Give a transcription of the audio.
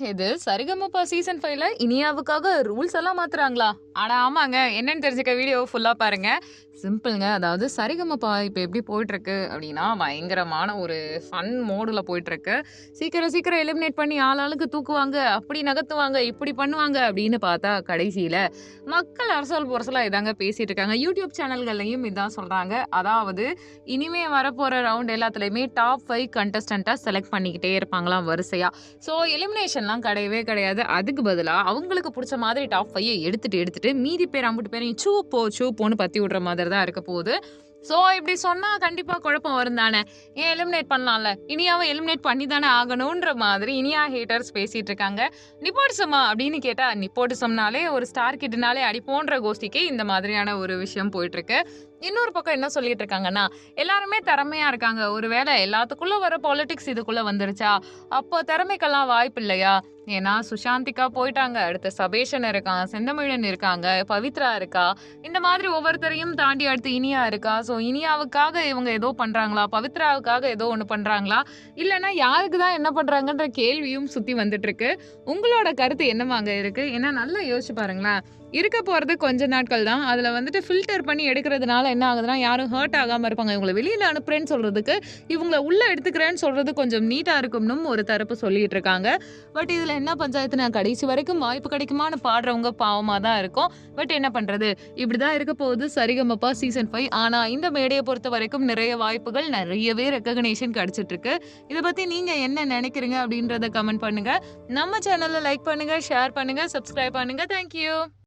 இது சரிகமப்பா சீசன் ஃபைவ்ல இனியாவுக்காக ரூல்ஸ் எல்லாம் மாத்துறாங்களா? ஆனா ஆமாங்க. என்னன்னு தெரிஞ்சுக்க வீடியோ ஃபுல்லா பாருங்க. சிம்பிள்ங்க அதாவது சரிகமப்பா இப்போ எப்படி போயிட்டுருக்கு அப்படின்னா பயங்கரமான ஒரு ஃபன் மோடில் போயிட்டுருக்கு. சீக்கிரம் சீக்கிரம் எலிமினேட் பண்ணி ஆளாளுக்கு தூக்குவாங்க அப்படி நகர்த்துவாங்க இப்படி பண்ணுவாங்க அப்படின்னு பார்த்தா கடைசியில் மக்கள் அரசல் புரசலாக இதாங்க பேசிகிட்டு இருக்காங்க. யூடியூப் சேனல்கள்லையும் இதான் சொல்கிறாங்க அதாவது இனிமே வரப்போகிற ரவுண்ட் எல்லாத்துலேயுமே டாப் ஃபைவ் கண்டஸ்டண்ட்டாக செலக்ட் பண்ணிக்கிட்டே இருப்பாங்களாம் வரிசையாக ஸோ எலிமினேஷன் ஆப்ஷன்லாம் கிடையவே கிடையாது. அதுக்கு பதிலாக அவங்களுக்கு பிடிச்ச மாதிரி டாப் ஃபையை எடுத்துகிட்டு எடுத்துகிட்டு மீதி பேர் அம்பிட்டு பேரையும் சூ போ சூ போன்னு பற்றி விடுற மாதிரி தான் இருக்க போகுது. ஸோ இப்படி சொன்னால் கண்டிப்பாக குழப்பம் வரும் தானே ஏன் எலிமினேட் பண்ணலாம்ல? இனியாவும் எலிமினேட் பண்ணி தானே ஆகணுன்ற மாதிரி இனியா ஹேட்டர்ஸ் பேசிகிட்டு இருக்காங்க. நிப்போட்டிசமா அப்படின்னு கேட்டால் நிப்போட்டிசம்னாலே ஒரு ஸ்டார் கிட்னாலே அடிப்போன்ற கோஷ்டிக்கு இந்த மாதிரியான ஒரு விஷயம் போயிட்டுருக்கு. இன்னொரு பக்கம் என்ன சொல்லிட்டு இருக்காங்கன்னா எல்லாருமே திறமையா இருக்காங்க. ஒருவேளை எல்லாத்துக்குள்ள வர பாலிடிக்ஸ் இதுக்குள்ள வந்துருச்சா? அப்போ திறமைக்கெல்லாம் வாய்ப்பு இல்லையா ஏன்னா சுஷாந்திக்கா போயிட்டாங்க. அடுத்து சபேஷன் இருக்கான் செந்தமிழன் இருக்காங்க பவித்ரா இருக்கா இந்த மாதிரி ஒவ்வொருத்தரையும் தாண்டி அடுத்து இனியா இருக்கா. ஸோ இனியாவுக்காக இவங்க ஏதோ பண்றாங்களா? பவித்ராவுக்காக ஏதோ ஒன்று பண்றாங்களா? இல்லைன்னா யாருக்கு தான் என்ன பண்றாங்கன்ற கேள்வியும் சுத்தி வந்துட்டு இருக்கு உங்களோட கருத்து என்னவாங்க இருக்கு? ஏன்னா நல்லா யோசிச்சு பாருங்களேன். இருக்க போகிறது கொஞ்ச நாட்கள் தான். அதில் வந்துட்டு ஃபில்டர் பண்ணி எடுக்கிறதுனால என்ன ஆகுதுன்னா யாரும் ஹர்ட் ஆகாமல் இருப்பாங்க. இவங்களை வெளியில் அனுப்புறேன்னு சொல்கிறதுக்கு இவங்களை உள்ளே எடுத்துக்கிறேன்னு சொல்கிறது கொஞ்சம் நீட்டாக இருக்கும்னு ஒரு தரப்பு சொல்லிகிட்டு இருக்காங்க. பட் இதில் என்ன பஞ்சாயத்து? நான் கடைசி வரைக்கும் வாய்ப்பு கிடைக்குமான்னு பாடுறவங்க பாவமாக தான் இருக்கும். பட் என்ன பண்ணுறது இப்படி தான் இருக்க போகுது. சரிகமப்பா சீசன் ஃபைவ் ஆனால் இந்த மேடையை பொறுத்த வரைக்கும் நிறைய வாய்ப்புகள் நிறையவே ரெக்கக்னேஷன் கிடச்சிட்ருக்கு. இதை பற்றி நீங்கள் என்ன நினைக்கிறீங்க அப்படின்றத கமெண்ட் பண்ணுங்கள் நம்ம சேனலை லைக் பண்ணுங்கள் ஷேர் பண்ணுங்கள் சப்ஸ்கிரைப் பண்ணுங்கள் தேங்க்யூ